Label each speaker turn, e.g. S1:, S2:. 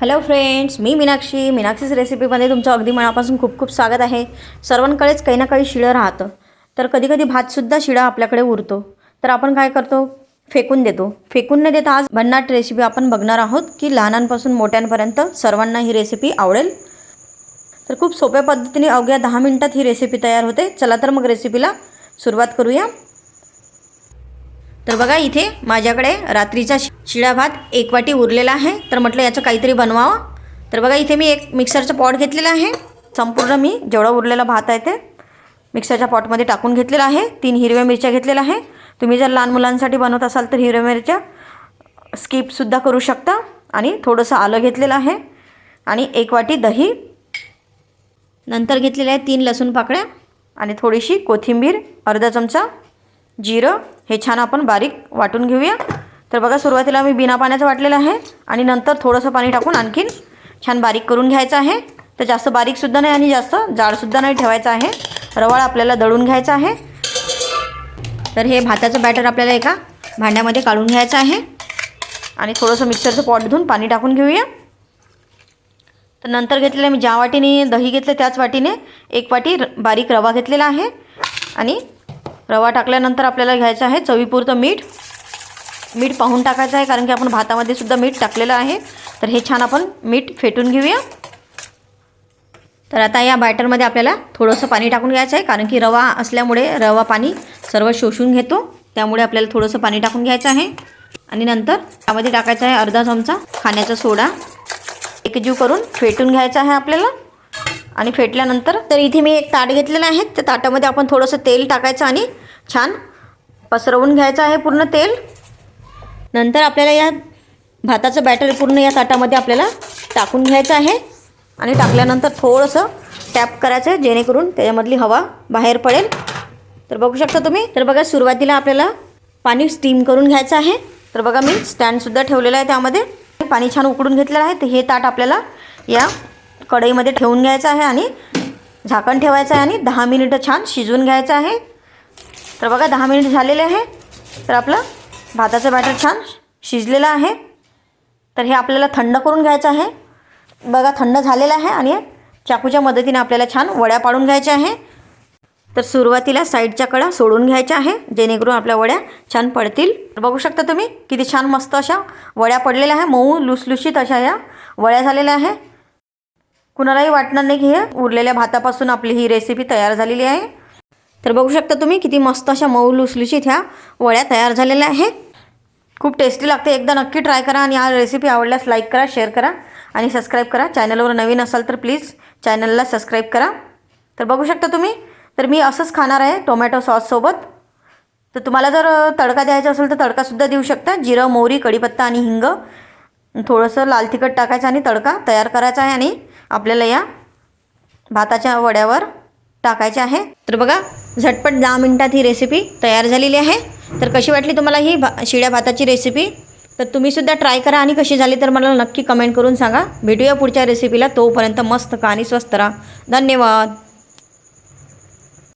S1: Hello friends मी मीनाक्षी. मीनाक्षीच रेसिपीमध्ये तुमचं अगदी मनापासून खूप खूप स्वागत आहे. सर्वांकडेच काही ना काही शिळं राहतं. तर कधीकधी भातसुद्धा शिळा आपल्याकडे उरतो. तर आपण काय करतो? फेकून देतो. फेकून न देता आज भन्नाट रेसिपी आपण बघणार आहोत की लहानांपासून मोठ्यांपर्यंत सर्वांना ही रेसिपी आवडेल. तर खूप सोप्या पद्धतीने अवघ्या दहा मिनटात ही रेसिपी तयार होते. चला तर मग रेसिपीला सुरुवात करूया. तर बघा इथे माझ्याकडे रात्रीचा शि- शिळा भात एक वाटी उरलेला आहे. तर म्हटलं याचं काहीतरी बनवावं. तर बघा इथे मी एक मिक्सरचं पॉट घेतलेलं आहे. संपूर्ण मी जेवढा उरलेला भात आहे ते मिक्सरच्या पॉटमध्ये टाकून घेतलेला आहे. तीन हिरव्या मिरच्या घेतलेल्या आहे. तुम्ही जर लहान मुलांसाठी बनवत असाल तर हिरव्या मिरच्या स्किपसुद्धा करू शकता. आणि थोडंसं आलं घेतलेलं आहे. आणि एक वाटी दही. नंतर घेतलेल्या आहे तीन लसूण पाकळ्या आणि थोडीशी कोथिंबीर अर्धा चमचा जिरं हे छान आपण बारीक वाटून घेऊया. तर बघा सुरुवातीला मी बिना पाण्याचं वाटलेलं आहे आणि नंतर थोडंसं पाणी टाकून आणखीन छान बारीक करून घ्यायचं आहे. तर जास्त बारीकसुद्धा नाही आणि जास्त जाडसुद्धा नाही ठेवायचं आहे. रवाळ आपल्याला दळून घ्यायचा आहे. तर हे भाताचं बॅटर आपल्याला एका भांड्यामध्ये काढून घ्यायचं आहे. आणि थोडंसं मिक्सरचं पॉट धुवून पाणी टाकून घेऊया. तर नंतर घेतलेलं मी ज्या वाटीने दही घेतलं त्याच वाटीने एक वाटी बारीक रवा घेतलेला आहे. आणि रवा टाकल्यानंतर आपल्याला घ्यायचं आहे चवीपुरतं मीठ. मीठ पाहून टाकायचं आहे कारण की आपण भातामध्ये सुद्धा मीठ टाकलेलं आहे. तर हे छान आपण मीठ फेटून घेऊया. तर आता या बॅटरमध्ये आपल्याला थोडंसं पाणी टाकून घ्यायचं आहे कारण की रवा असल्यामुळे रवा पाणी सर्व शोषून घेतो. त्यामुळे आपल्याला थोडंसं पाणी टाकून घ्यायचं आहे. आणि नंतर त्यामध्ये टाकायचं आहे अर्धा चमचा खाण्याचा सोडा. एकजीव करून फेटून घ्यायचा आहे आपल्याला. आणि फेटल्यानंतर तर इथे मी एक ताट घेतलेलं आहे. त्या ताटामध्ये आपण थोडंसं तेल टाकायचं आणि छान पसरवून घ्यायचं आहे पूर्ण तेल. नंतर आपल्याला या भाताचं बॅटर पूर्ण या ताटामध्ये आपल्याला टाकून घ्यायचं आहे. आणि टाकल्यानंतर थोडंसं टॅप करायचं आहे जेणेकरून त्याच्यामधली हवा बाहेर पडेल. तर बघू शकता तुम्ही तर बघा सुरुवातीला आपल्याला पाणी स्टीम करून घ्यायचं आहे. तर बघा मी स्टँडसुद्धा ठेवलेलं आहे त्यामध्ये. पाणी छान उकडून घेतलेलं आहे. तर हे ताट आपल्याला या कढईमध्ये ठेवून घ्यायचं आहे आणि झाकण ठेवायचं आहे आणि दहा मिनिटं छान शिजवून घ्यायचं आहे. तर बघा दहा मिनिट झालेले आहे. तर आपलं भाताचं बॅटर छान शिजलेलं आहे. तर हे आपल्याला थंड करून घ्यायचं आहे. बघा थंड झालेलं आहे आणि चाकूच्या मदतीने आपल्याला छान वड्या पाडून घ्यायच्या आहे. तर सुरुवातीला साईडच्या कडा सोडून घ्यायच्या आहे जेणेकरून आपल्या वड्या छान पडतील. तर बघू शकता तुम्ही किती छान मस्त अशा वड्या पडलेल्या आहे. मऊ लुसलुशीत अशा या वड्या झालेल्या आहे. कुणालाही वाटणार नाही की हे उरलेल्या भातापासून आपली ही रेसिपी तयार झालेली आहे. तर बघू शकता तुम्ही किती मस्त अशा मऊ लुसलुशीत ह्या वळ्या तयार झालेल्या आहेत. खूप टेस्टी लागते. एकदा नक्की ट्राय करा आणि हा रेसिपी आवडल्यास लाईक करा शेअर करा आणि सबस्क्राईब करा. चॅनलवर नवीन असाल तर प्लीज चॅनलला सबस्क्राईब करा. तर बघू शकता तुम्ही. तर मी असंच खाणार आहे टोमॅटो सॉससोबत तर तुम्हाला जर तडका द्यायचा असेल तर तडकासुद्धा देऊ शकता. जिरं मोहरी कढीपत्ता आणि हिंग. थोडंसं लाल तिखट टाकायचं आणि तडका तयार करायचा आहे आणि आपल्याला या भाताच्या वड्यावर टाकायचे आहे. तर बघा झटपट दहा मिनटात ही रेसिपी तयार झालेली आहे. तर कशी वाटली तुम्हाला ही भा शिळ्या भाताची रेसिपी तर तुम्हीसुद्धा ट्राय करा आणि कशी झाली तर मला नक्की कमेंट करून सांगा. भेटूया पुढच्या रेसिपीला तोपर्यंत मस्त का आणि स्वस्त राहा. धन्यवाद.